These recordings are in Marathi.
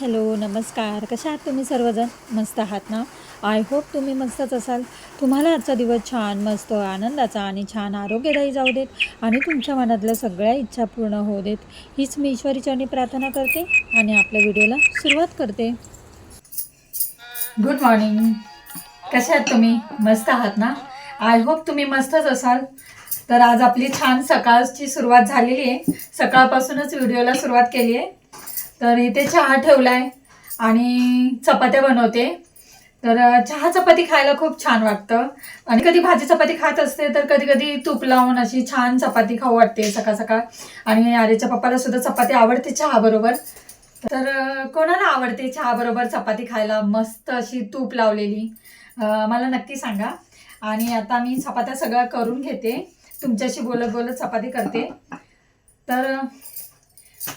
हॅलो नमस्कार. कशा आहात तुम्ही सर्वजण? मस्त आहात ना? आय होप तुम्ही मस्तच असाल. तुम्हाला आजचा दिवस छान मस्त आनंदाचा आणि छान आरोग्यदायी जाऊ देत आणि तुमच्या मनातल्या सगळ्या इच्छा पूर्ण होऊ देत. हीच मी ईश्वरीचरणी प्रार्थना करते आणि आपल्या व्हिडिओला सुरुवात करते. गुड मॉर्निंग कसे आहात तुम्ही? मस्त आहात ना? आय होप तुम्ही मस्तच असाल. तर आज आपली छान सकाळची सुरुवात झालेली आहे. सकाळपासूनच व्हिडिओला सुरुवात केली आहे. तर इथे चहा ठेवला आहे आणि चपात्या बनवते. तर चहा चपाती खायला खूप छान वाटतं. आणि कधी भाजी चपाती खात असते तर कधी कधी तूप लावून अशी छान चपाती खाऊ वाटते सकाळ सकाळ. आणि आर्याच्या पप्पाला सुद्धा चपाती आवडते चहा बरोबर. तर कोणाला आवडते चहा बरोबर चपाती खायला? मस्त अशी तूप लावलेली. मला नक्की सांगा. आणि आता मी चपात्या सगळ्या करून घेते. तुमच्याशी बोलत बोलत चपाती करते. तर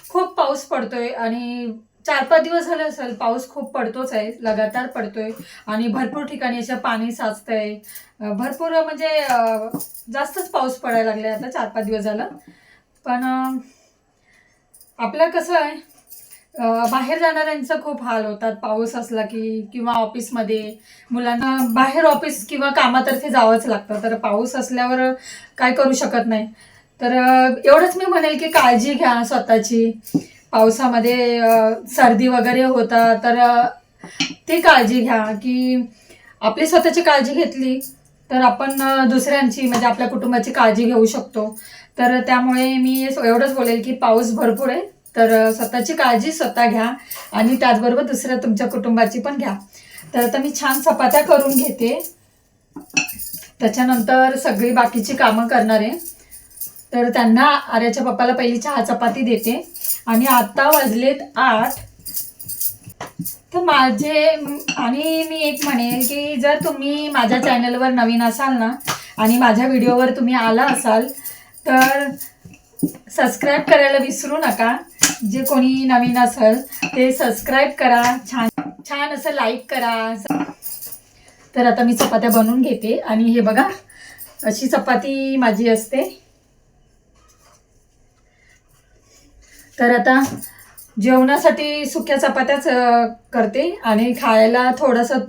खूप पाऊस पडतोय आणि चार पाच दिवस झाले असेल पाऊस खूप पडतोच आहे लगातार पडतोय आणि भरपूर ठिकाणी असं पाणी साचतंय. भरपूर म्हणजे जास्तच पाऊस पडायला लागले आता चार पाच दिवस झालं. पण आपलं कसं आहे बाहेर जाणाऱ्यांचं खूप हाल होतात. पाऊस असला की किंवा ऑफिसमध्ये मुलांना बाहेर ऑफिस किंवा कामातर्फे जावंच लागतं. तर पाऊस असल्यावर काय करू शकत नाही. तर एवढंच मी म्हणेल की काळजी घ्या स्वतःची. पावसामध्ये सर्दी वगैरे होता तर ती काळजी घ्या की आपली स्वतःची काळजी घेतली तर आपण दुसऱ्यांची म्हणजे आपल्या कुटुंबाची काळजी घेऊ शकतो. तर त्यामुळे मी एवढंच बोलेल की पाऊस भरपूर आहे तर स्वतःची काळजी स्वतः घ्या आणि त्याचबरोबर दुसऱ्या तुमच्या कुटुंबाची पण घ्या. तर आता मी छान चपात्या करून घेते. त्याच्यानंतर सगळी बाकीची कामं करणार आहे. तर त्यांना आर्याच्या पप्पाला पहिली चहा चपाती देते. आणि आता वाजलेत आठ. तर माझे आणि मी एक म्हणेल की जर तुम्ही माझ्या चॅनलवर नवीन असाल ना आणि माझ्या व्हिडिओवर तुम्ही आला असाल तर सबस्क्राईब करायला विसरू नका. जे कोणी नवीन असेल ते सबस्क्राईब करा. छान छान असं लाईक करा. तर आता मी चपात्या बनवून घेते. आणि हे बघा अशी चपाती माझी असते. तर आता जेवणासाठी सुक्या चपात्याच करते आणि खायला थोडंसं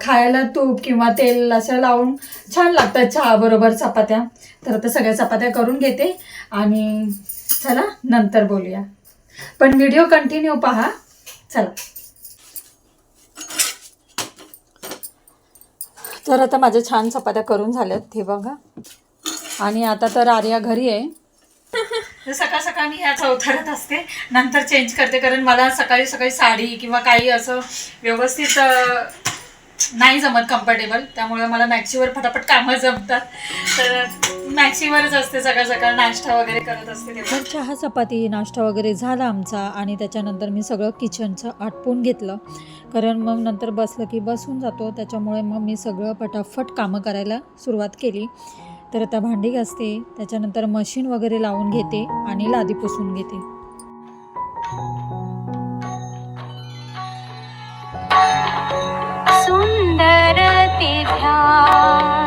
खायला तूप किंवा तेल असं लावून छान लागतात चहाबरोबर चपात्या. तर आता सगळ्या चपात्या करून घेते आणि चला नंतर बोलूया. पण व्हिडिओ कंटिन्यू पहा. चला. तर आता माझ्या छान चपात्या करून झाल्यात हे बघा. आणि आता तर आर्या घरी आहे. तर सकाळ सकाळ मी ह्या चौथऱ्यात असते. नंतर चेंज करते कारण मला सकाळी सकाळी साडी किंवा काही असं व्यवस्थित नाही जमत कम्फर्टेबल त्यामुळे मला मॅक्सीवर फटाफट कामं जमतात. तर मॅक्सीवरच असते सकाळ सकाळ नाश्ता वगैरे करत असते तर चहा चपाती नाश्ता वगैरे झाला आमचा आणि त्याच्यानंतर मी सगळं किचनचं आटपून घेतलं. कारण मग नंतर बसलं की बसून जातो त्याच्यामुळे मग मी सगळं पटाफट कामं करायला सुरुवात केली. तर आता भांडी घासते त्याच्यानंतर मशीन वगैरे लावून घेते आणि लादी पुसून घेते. सुंदर ते ध्यान.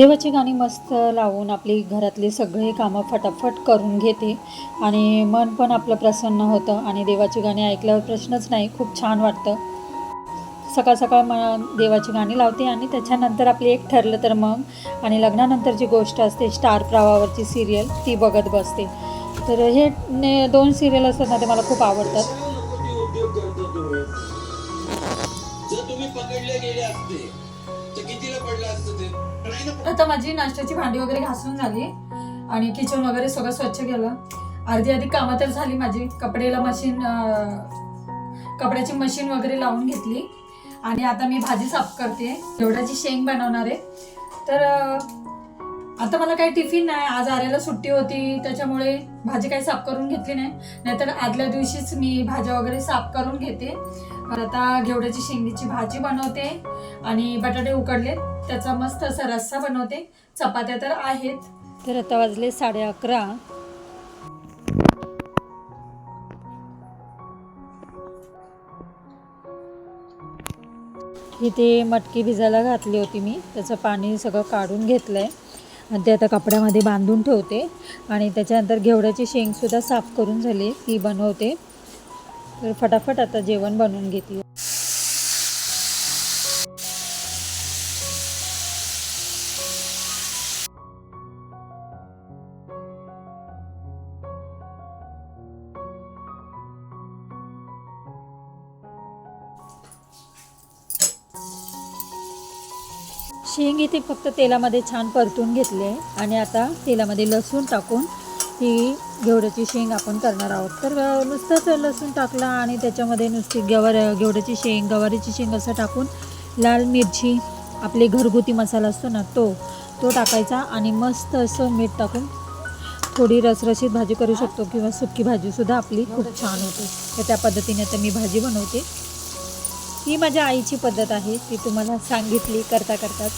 देवाची गाणी मस्त लावून आपली घरातली सगळी कामं फटाफट करून घेते. आणि मन पण आपलं प्रसन्न होतं आणि देवाची गाणी ऐकल्यावर प्रश्नच नाही खूप छान वाटतं. सकाळ सकाळ म देवाची गाणी लावते आणि त्याच्यानंतर आपली एक ठरलं तर मग आणि लग्नानंतरची गोष्ट असते स्टार प्रवावरची सिरियल ती बघत बसते. तर हे ने दोन सिरियल असतात ना ते मला खूप आवडतात. कितीला पडलं असतं ते? नाही ना आता माझी नाश्त्याची भांडी वगैरे घासून झाली आणि किचन वगैरे सगळं स्वच्छ केलं. अर्धी अर्धी कामं तर झाली माझी. कपडेला मशीन अं, कपड्याची मशीन वगैरे लावून घेतली. आणि आता मी भाजी साफ करते. एवढ्याची शेंग बनवणार आहे. तर अं, आता मला काही टिफिन नाही आज आऱ्याला सुट्टी होती त्याच्यामुळे भाजी काही साफ करून घेतली नाही. नाहीतर आदल्या दिवशीच मी भाज्या वगैरे साफ करून घेते. आता घेवड्याची शेंगीची भाजी बनवते आणि बटाटे उकडले त्याचा मस्त असा रस्सा बनवते. चपात्या तर आहेत. तर आता वाजले साडे अकरा. इथे मटकी भिजायला घातली होती मी. त्याचं पाणी सगळं काढून घेतलं आहे आणि ते आता कपड्यामध्ये बांधून ठेवते. आणि त्याच्यानंतर घेवड्याची शेंगसुद्धा साफ करून झाली ती बनवते. तर फटाफट आता जेवण बनवून घेते. शेंग इथे फक्त तेलामध्ये छान परतून घेतली आहे आणि आता तेलामध्ये लसूण टाकून ती घेवड्याची शेंग आपण करणार आहोत. तर नुसतंच लसूण टाकला आणि त्याच्यामध्ये नुसती गवार घेवड्याची शेंग गवारीची शेंग असं टाकून लाल मिरची आपले घरगुती मसाला असतो ना तो तो टाकायचा आणि मस्त असं मीठ टाकून थोडी रसरशीत भाजी करू शकतो किंवा सुकी भाजीसुद्धा आपली खूप छान होते. तर त्या पद्धतीने तर मी भाजी बनवते. ही माझ्या आईची पद्धत आहे. ती तुम्हाला सांगितली करता करताच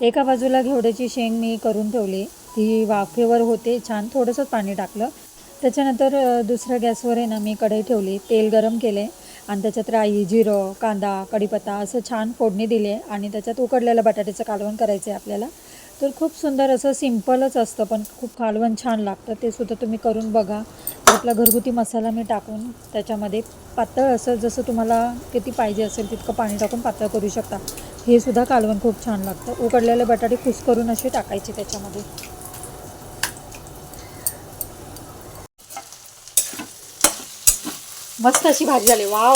एका बाजूला घेवड्याची शेंग मी करून ठेवली. ती वाफेवर होते छान थोडंसं पाणी टाकलं. त्याच्यानंतर दुसऱ्या गॅसवर आहे ना मी कढई ठेवली. तेल गरम केले आणि त्याच्यात राई जिरं कांदा कढीपत्ता असं छान फोडणी दिली आणि त्याच्यात उकडलेलं बटाट्याचं कालवण करायचं आहे आपल्याला. तर खूप सुंदर असं सिम्पलच असतं पण खूप कालवण छान लागतं. ते सुद्धा तुम्ही करून बघा. आपला घरगुती मसाला मी टाकून त्याच्यामध्ये पातळ असं जसं तुम्हाला किती पाहिजे असेल तितकं पाणी टाकून पातळ करू शकता. हे सुद्धा कालवण खूप छान लागतं. उकडलेले बटाटे कुस करून असे टाकायचे त्याच्यामध्ये. मस्त अशी भाजी झाली. वाव.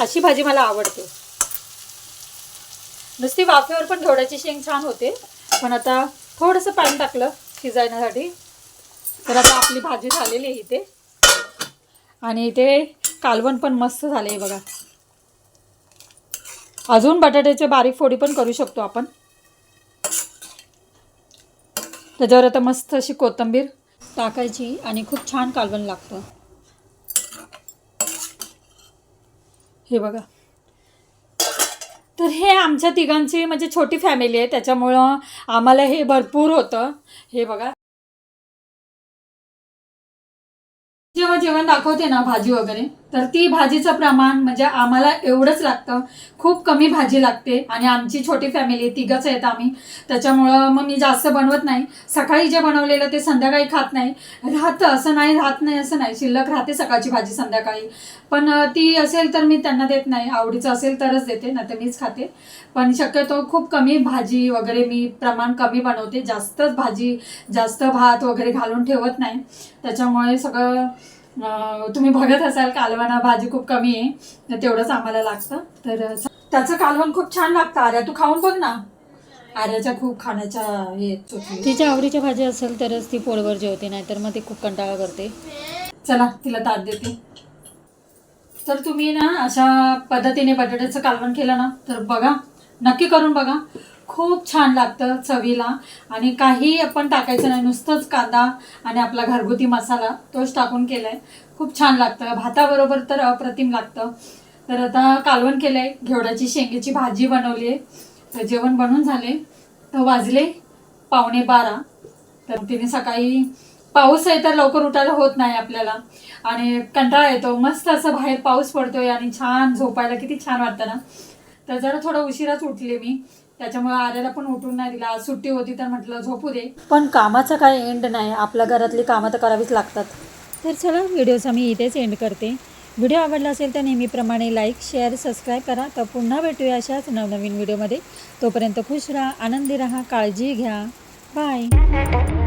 अशी भाजी मला आवडते. नुसती वाफेवर पण घेवड्याची शेंग छान होते. पण आता थोडंसं पाणी टाकलं शिजायण्यासाठी. तर आता आपली भाजी झालेली आहे इथे. आणि इथे कालवण पण मस्त झाले आहे बघा. अजून बटाट्याचे बारीक फोडी पण करू शकतो आपण. त्याच्यावर आता मस्त अशी कोथिंबीर टाकायची आणि खूप छान कालवण लागतं. हे बघा. तर हे आमच्या तिघांची म्हणजे छोटी फॅमिली आहे त्याच्यामुळं आम्हाला हे भरपूर होतं. हे बघा. जेव्हा जेवण दाखवते ना भाजी वगैरे तर ती भाजीचं प्रमाण म्हणजे आम्हाला एवढंच लागतं. खूप कमी भाजी लागते आणि आमची छोटी फॅमिली तिघंच आहेत आम्ही. त्याच्यामुळं मग मी जास्त बनवत नाही. सकाळी जे बनवलेलं ते संध्याकाळी खात नाही. राहतं असं नाही राहत नाही असं नाही. शिल्लक राहते सकाळची भाजी संध्याकाळी. पण ती असेल तर मी त्यांना देत नाही. आवडीचं असेल तरच देते नाही तर मीच खाते. पण शक्यतो खूप कमी भाजी वगैरे मी प्रमाण कमी बनवते. जास्तच भाजी जास्त भात वगैरे घालून ठेवत नाही. त्याच्यामुळे सगळं तुम्ही बघत असाल कालवणा भाजी खूप कमी आहे. तर तेवढंच आम्हाला लागतं. तर त्याचं कालवण खूप छान लागतं. आर्या तू खाऊन बघ ना. आर्याच्या खूप खाण्याच्या हे तिच्या आवडीच्या भाजी असेल तरच ती पोळवर जेवते नाहीतर मग ती खूप कंटाळा करते. चला तिला ताट देते. तर तुम्ही ना अशा पद्धतीने बटाट्याचं कालवण केलं ना तर बघा. नक्की करून बघा. खूप छान लागतं चवीला. आणि काही आपण टाकायचं नाही नुसतंच कांदा आणि आपला घरगुती मसाला तोच टाकून केला आहे खूप छान लागतं. भाताबरोबर तर अप्रतिम लागतं. तर आता कालवण केलंय. घेवड्याची शेंगेची भाजी बनवली आहे तर जेवण बनवून झाले. तर वाजले पावणे बारा. तर तिने सकाळी पाऊस आहे तर लवकर उठायला होत नाही आपल्याला. आणि कंटाळा येतो. मस्त असं बाहेर पाऊस पडतोय आणि छान झोपायला किती छान वाटतं ना. तर जरा थोडं उशिराच उठले मी. त्याच्यामुळे आर्याला पण उठून नाही दिला. आज सुट्टी होती तर म्हटलं झोपू दे. पण कामाचा काय एंड नाही. आपल्या घरातली कामं तर करावीच लागतात. तर चला व्हिडिओचा मी इथेच एंड करते. व्हिडिओ आवडला असेल तर नेहमीप्रमाणे लाईक शेअर सबस्क्राईब करा. तर पुन्हा भेटूया अशाच नवनवीन व्हिडिओमध्ये तोपर्यंत खुश राहा आनंदी राहा काळजी घ्या. बाय